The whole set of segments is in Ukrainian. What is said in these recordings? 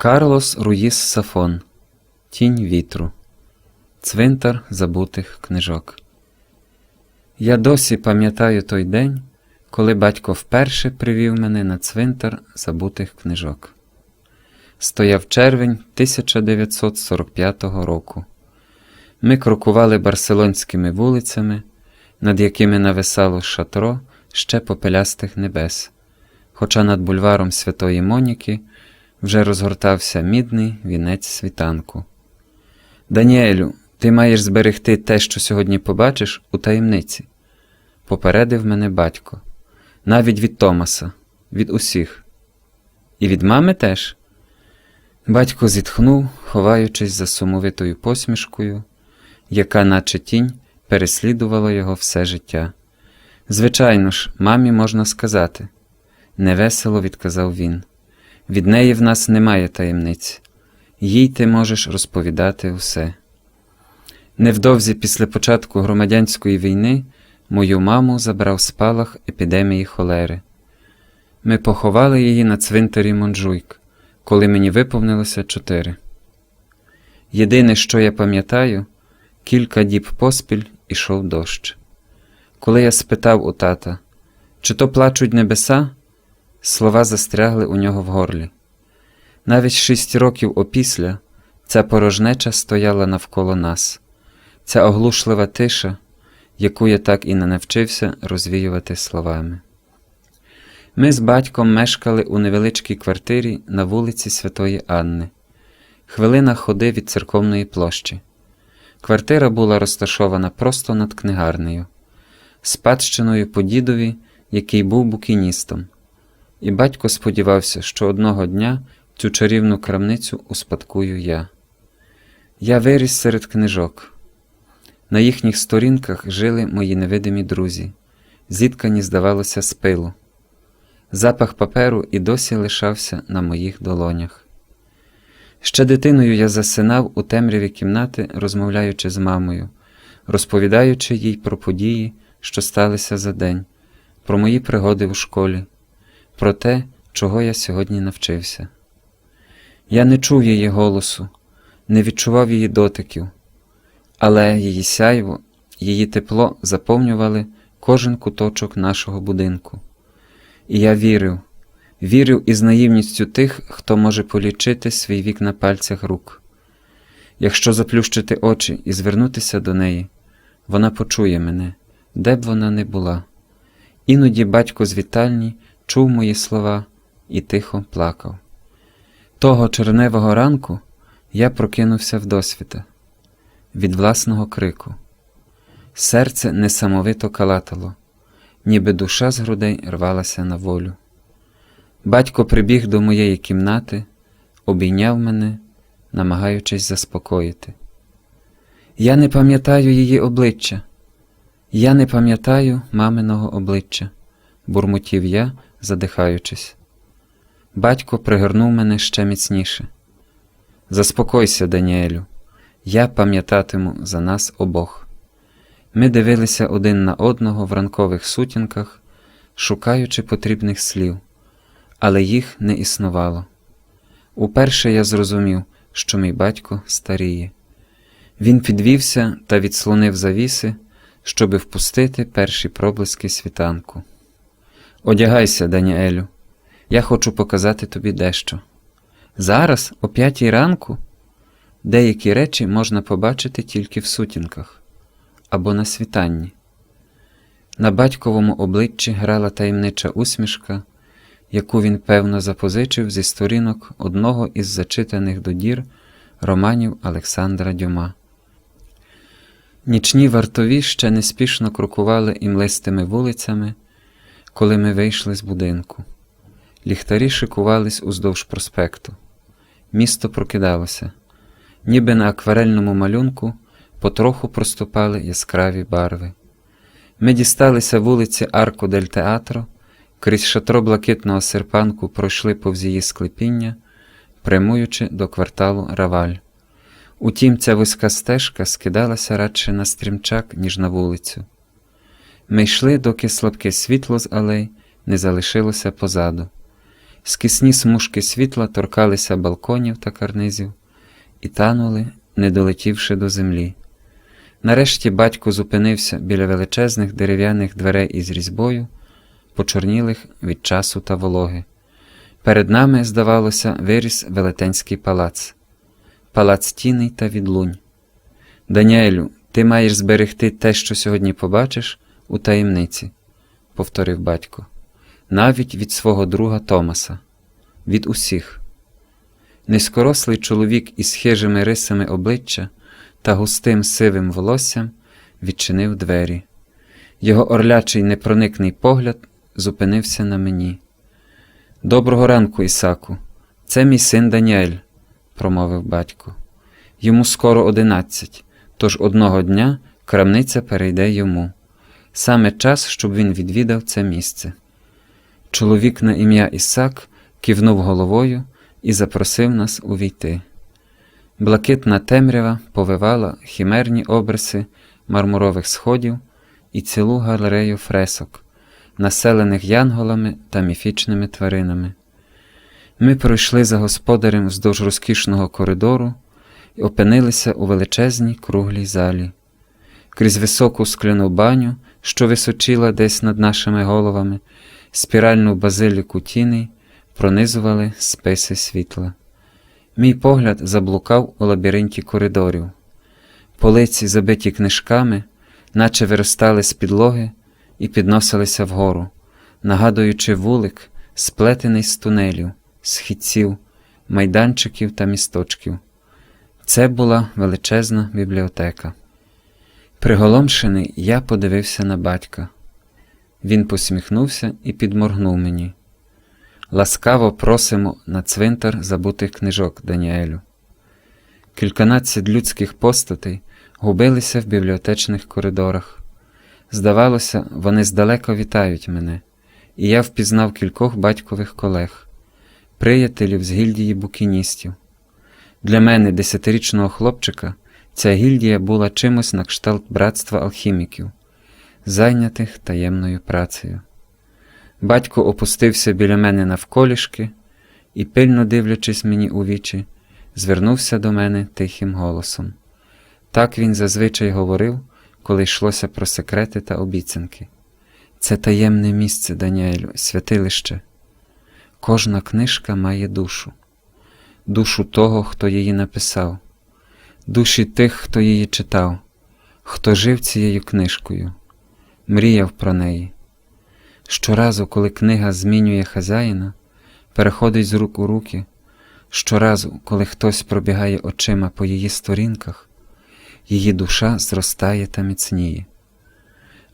Карлос Руїс Сафон Тінь вітру. Цвинтар забутих книжок. Я досі пам'ятаю той день, коли батько вперше привів мене на цвинтар забутих книжок. Стояв червень 1945 року. Ми крокували барселонськими вулицями, над якими нависало шатро ще попелястих небес, хоча над бульваром Святої Моніки вже розгортався мідний вінець світанку. Даніелю, ти маєш зберегти те, що сьогодні побачиш, у таємниці, попередив мене батько, навіть від Томаса, від усіх. І від мами теж. Батько зітхнув, ховаючись за сумовитою посмішкою, яка, наче тінь, переслідувала його все життя. Звичайно ж, мамі можна сказати, невесело відказав він. Від неї в нас немає таємниць, їй ти можеш розповідати усе. Невдовзі після початку громадянської війни мою маму забрав спалах епідемії холери. Ми поховали її на цвинтарі Монжуйк, коли мені виповнилося чотири. Єдине, що я пам'ятаю, кілька діб поспіль ішов дощ. Коли я спитав у тата, чи то плачуть небеса, слова застрягли у нього в горлі. Навіть шість років опісля ця порожнеча стояла навколо нас, ця оглушлива тиша, яку я так і не навчився розвіювати словами. Ми з батьком мешкали у невеличкій квартирі на вулиці Святої Анни, хвилина ходи від церковної площі. Квартира була розташована просто над книгарнею, спадщиною по дідові, який був букіністом, і батько сподівався, що одного дня цю чарівну крамницю успадкую я. Я виріс серед книжок. На їхніх сторінках жили мої невидимі друзі, зіткані, здавалося, з пилу. Запах паперу і досі лишався на моїх долонях. Ще дитиною я засинав у темряві кімнати, розмовляючи з мамою, розповідаючи їй про події, що сталися за день, про мої пригоди у школі, про те, чого я сьогодні навчився. Я не чув її голосу, не відчував її дотиків, але її сяйво, її тепло заповнювали кожен куточок нашого будинку. І я вірив, вірив із наївністю тих, хто може полічити свій вік на пальцях рук. Якщо заплющити очі і звернутися до неї, вона почує мене, де б вона не була. Іноді батько з вітальні чув мої слова і тихо плакав. Того черневого ранку я прокинувся вдосвіта від власного крику. Серце несамовито калатало, ніби душа з грудей рвалася на волю. Батько прибіг до моєї кімнати, обійняв мене, намагаючись заспокоїти. Я не пам'ятаю її обличчя, я не пам'ятаю маминого обличчя, бурмотів я, задихаючись. Батько пригорнув мене ще міцніше. Заспокойся, Даніелю, я пам'ятатиму за нас обох. Ми дивилися один на одного в ранкових сутінках, шукаючи потрібних слів, але їх не існувало. Уперше я зрозумів, що мій батько старіє. Він підвівся та відслонив завіси, щоби впустити перші проблиски світанку. Одягайся, Даніелю, я хочу показати тобі дещо. Зараз, о п'ятій ранку, деякі речі можна побачити тільки в сутінках або на світанні. На батьковому обличчі грала таємнича усмішка, яку він, певно, запозичив зі сторінок одного із зачитаних до дір романів Олександра Дюма. Нічні вартові ще неспішно крокували імлистими вулицями, коли ми вийшли з будинку. Ліхтарі шикувались уздовж проспекту. Місто прокидалося, ніби на акварельному малюнку потроху проступали яскраві барви. Ми дісталися вулиці Арко дель Театро, крізь шатро блакитного серпанку пройшли повз її склепіння, прямуючи до кварталу Раваль. Утім, ця вузька стежка скидалася радше на стрімчак, ніж на вулицю. Ми йшли, доки слабке світло з алей не залишилося позаду. Скисні смужки світла торкалися балконів та карнизів і танули, не долетівши до землі. Нарешті батько зупинився біля величезних дерев'яних дверей із різьбою, почорнілих від часу та вологи. Перед нами, здавалося, виріс велетенський палац, палац тіней та відлунь. Даніелю, ти маєш зберегти те, що сьогодні побачиш, у таємниці, повторив батько, навіть від свого друга Томаса, від усіх. Низькорослий чоловік із хижими рисами обличчя та густим сивим волоссям відчинив двері. Його орлячий непроникний погляд зупинився на мені. Доброго ранку, Ісаку. Це мій син Даніель, промовив батько. Йому скоро одинадцять, тож одного дня крамниця перейде йому. Саме час, щоб він відвідав це місце. Чоловік на ім'я Ісак кивнув головою і запросив нас увійти. Блакитна темрява повивала хімерні обриси мармурових сходів і цілу галерею фресок, населених янголами та міфічними тваринами. Ми пройшли за господарем вздовж розкішного коридору і опинилися у величезній круглій залі. Крізь високу скляну баню, що височила десь над нашими головами, спіральну базиліку тіней пронизували списи світла. Мій погляд заблукав у лабіринті коридорів. Полиці, забиті книжками, наче виростали з підлоги і підносилися вгору, нагадуючи вулик, сплетений з тунелів, східців, майданчиків та місточків. Це була величезна бібліотека. Приголомшений, я подивився на батька. Він посміхнувся і підморгнув мені. Ласкаво просимо на цвинтар забутих книжок Даніелю. Кільканадцять людських постатей губилися в бібліотечних коридорах. Здавалося, вони здалека вітають мене, і я впізнав кількох батькових колег, приятелів з гільдії букіністів. Для мене, десятирічного хлопчика, ця гільдія була чимось на кшталт братства алхіміків, зайнятих таємною працею. Батько опустився біля мене навколішки і, пильно дивлячись мені у вічі, звернувся до мене тихим голосом. Так він зазвичай говорив, коли йшлося про секрети та обіцянки. Це таємне місце, Даніелю, святилище. Кожна книжка має душу, душу того, хто її написав, душі тих, хто її читав, хто жив цією книжкою, мріяв про неї. Щоразу, коли книга змінює хазяїна, переходить з рук у руки, щоразу, коли хтось пробігає очима по її сторінках, її душа зростає та міцніє.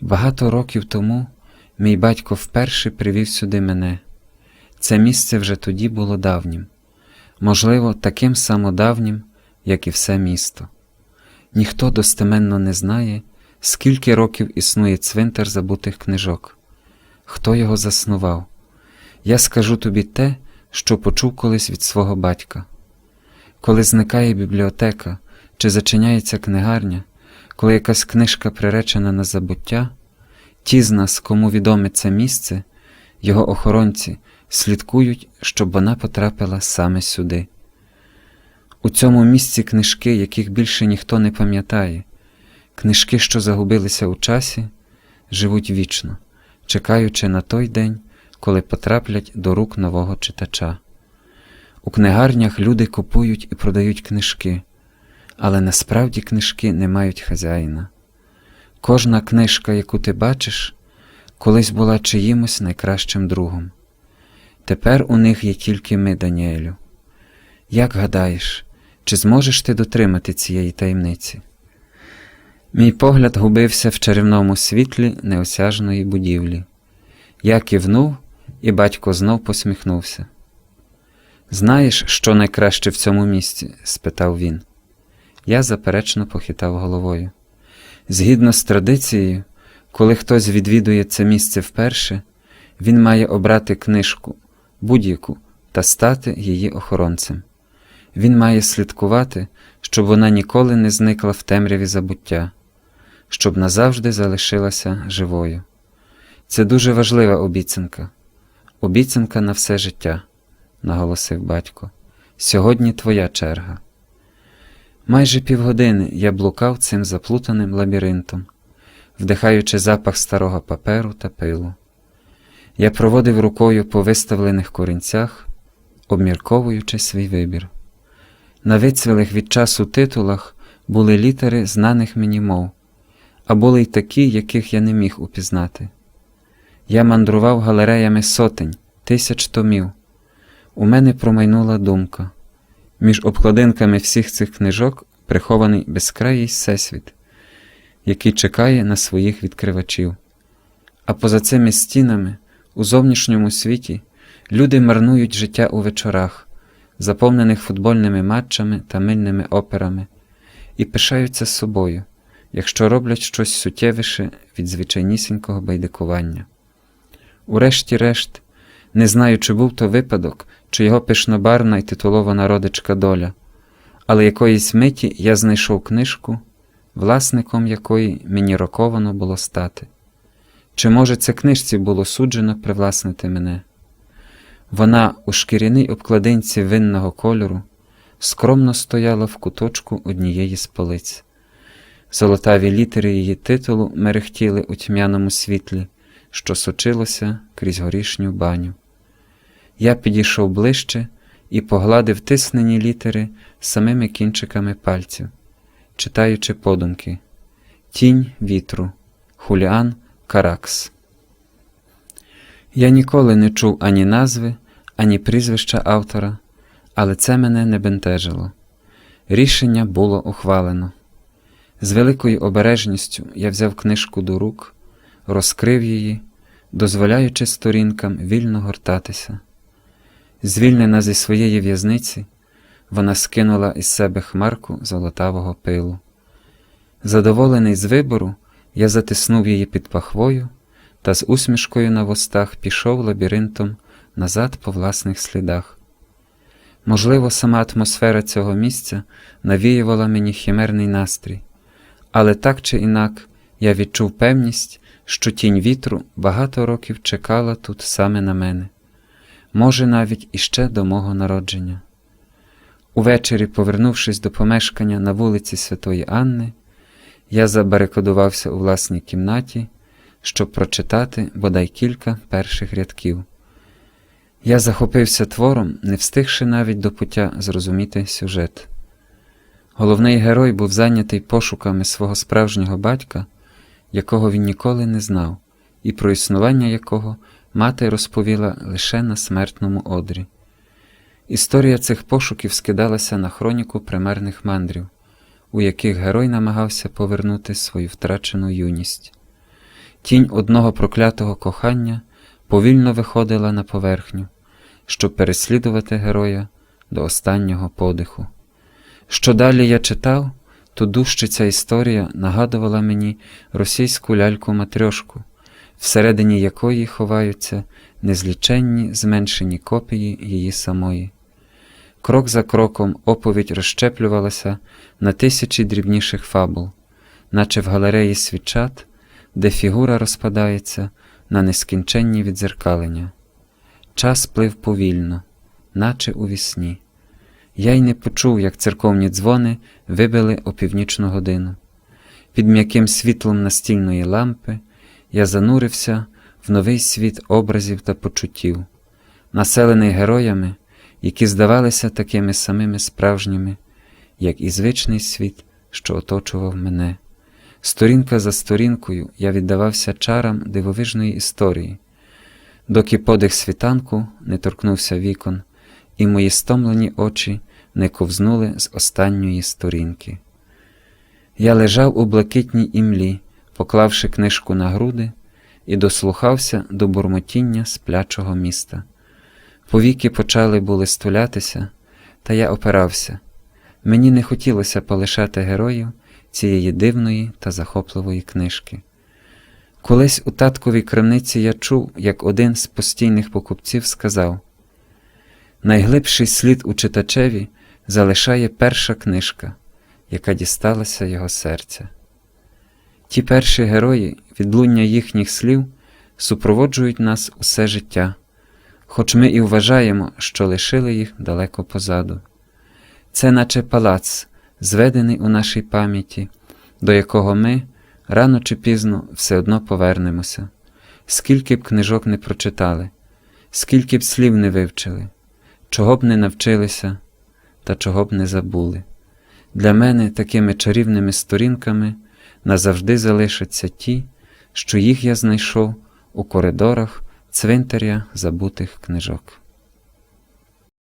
Багато років тому мій батько вперше привів сюди мене. Це місце вже тоді було давнім, можливо, таким самодавнім, як і все місто. Ніхто достеменно не знає, скільки років існує цвинтар забутих книжок хто його заснував. Я скажу тобі те, що почув колись від свого батька. Коли зникає бібліотека чи зачиняється книгарня, коли якась книжка приречена на забуття, ті з нас, кому відоме це місце, його охоронці слідкують, щоб вона потрапила саме сюди. У цьому місці книжки, яких більше ніхто не пам'ятає, книжки, що загубилися у часі, живуть вічно чекаючи на той день, коли потраплять до рук нового читача. У книгарнях люди купують і продають книжки, але насправді книжки не мають хазяїна. Кожна книжка, яку ти бачиш, колись була чиїмось найкращим другом. Тепер у них є тільки ми, Даніелю. Як гадаєш, чи зможеш ти дотримати цієї таємниці? Мій погляд губився в чарівному світлі неосяжної будівлі. Я кивнув, і батько знов посміхнувся. Знаєш, що найкраще в цьому місці? спитав він. Я заперечно похитав головою. Згідно з традицією, коли хтось відвідує це місце вперше, він має обрати книжку, будь-яку, та стати її охоронцем. Він має слідкувати, щоб вона ніколи не зникла в темряві забуття щоб назавжди залишилася живою. Це дуже важлива обіцянка, обіцянка на все життя, наголосив батько. Сьогодні твоя черга. Майже півгодини я блукав цим заплутаним лабіринтом, вдихаючи запах старого паперу та пилу. Я проводив рукою по виставлених корінцях, обмірковуючи свій вибір. На вицвілих від часу титулах були літери знаних мені мов, а були й такі, яких я не міг упізнати. Я мандрував галереями сотень, тисяч томів. У мене промайнула думка. Між обкладинками всіх цих книжок прихований безкраїй всесвіт, який чекає на своїх відкривачів. А поза цими стінами, у зовнішньому світі, люди марнують життя у вечорах, заповнених футбольними матчами та мильними операми, і пишаються собою, якщо роблять щось суттєвіше від звичайнісінького байдикування. Урешті-решт, не знаю, чи був то випадок, чи його пишнобарна і титулована родичка доля, але якоїсь миті я знайшов книжку, власником якої мені роковано було стати. Чи, може, це книжці було суджено привласнити мене? Вона у шкіряній обкладинці винного кольору скромно стояла в куточку однієї з полиць. Золотаві літери її титулу мерехтіли у тьмяному світлі, що сочилося крізь горішню баню. Я підійшов ближче і погладив тиснені літери самими кінчиками пальців, читаючи подумки Тінь вітру, Хуліан Каракс. Я ніколи не чув ані назви, ані прізвища автора, але це мене не бентежило. Рішення було ухвалено. З великою обережністю я взяв книжку до рук, розкрив її, дозволяючи сторінкам вільно гортатися. Звільнена зі своєї в'язниці, вона скинула із себе хмарку золотавого пилу. Задоволений з вибору, я затиснув її під пахвою та з усмішкою на вустах пішов лабіринтом назад по власних слідах. Можливо, сама атмосфера цього місця навіювала мені химерний настрій, але так чи інак я відчув певність, що тінь вітру багато років чекала тут саме на мене, може, навіть іще до мого народження. Увечері, повернувшись до помешкання на вулиці Святої Анни, я забарикадувався у власній кімнаті, щоб прочитати бодай кілька перших рядків. Я захопився твором, не встигши навіть до пуття зрозуміти сюжет. Головний герой був зайнятий пошуками свого справжнього батька, якого він ніколи не знав, і про існування якого мати розповіла лише на смертному одрі. Історія цих пошуків скидалася на хроніку примарних мандрів, у яких герой намагався повернути свою втрачену юність. Тінь одного проклятого кохання повільно виходила на поверхню, щоб переслідувати героя до останнього подиху. Що далі я читав, то дужче ця історія нагадувала мені російську ляльку-матрьошку, всередині якої ховаються незліченні зменшені копії її самої. Крок за кроком оповідь розщеплювалася на тисячі дрібніших фабул, наче в галереї свічат, де фігура розпадається на нескінченні відзеркалення. Час плив повільно, наче у вісні. Я й не почув, як церковні дзвони вибили опівнічну годину. Під м'яким світлом настільної лампи я занурився в новий світ образів та почуттів, населений героями, які здавалися такими самими справжніми, як і звичний світ, що оточував мене. Сторінка за сторінкою я віддавався чарам дивовижної історії, доки подих світанку не торкнувся вікон, і мої стомлені очі не ковзнули з останньої сторінки. Я лежав у блакитній імлі, поклавши книжку на груди, і дослухався до бурмотіння сплячого міста. Повіки почали були стулятися, та я опирався. Мені не хотілося полишати героїв цієї дивної та захопливої книжки. Колись у татковій крамниці я чув, як один з постійних покупців сказав: найглибший слід у читачеві залишає перша книжка, яка дісталася його серця. Ті перші герої, відлуння їхніх слів, супроводжують нас усе життя, хоч ми і вважаємо, що лишили їх далеко позаду. Це наче палац, зведений у нашій пам'яті, до якого ми рано чи пізно все одно повернемося, скільки б книжок не прочитали, скільки б слів не вивчили, чого б не навчилися та чого б не забули. Для мене такими чарівними сторінками назавжди залишаться ті, що їх я знайшов у коридорах цвинтаря забутих книжок.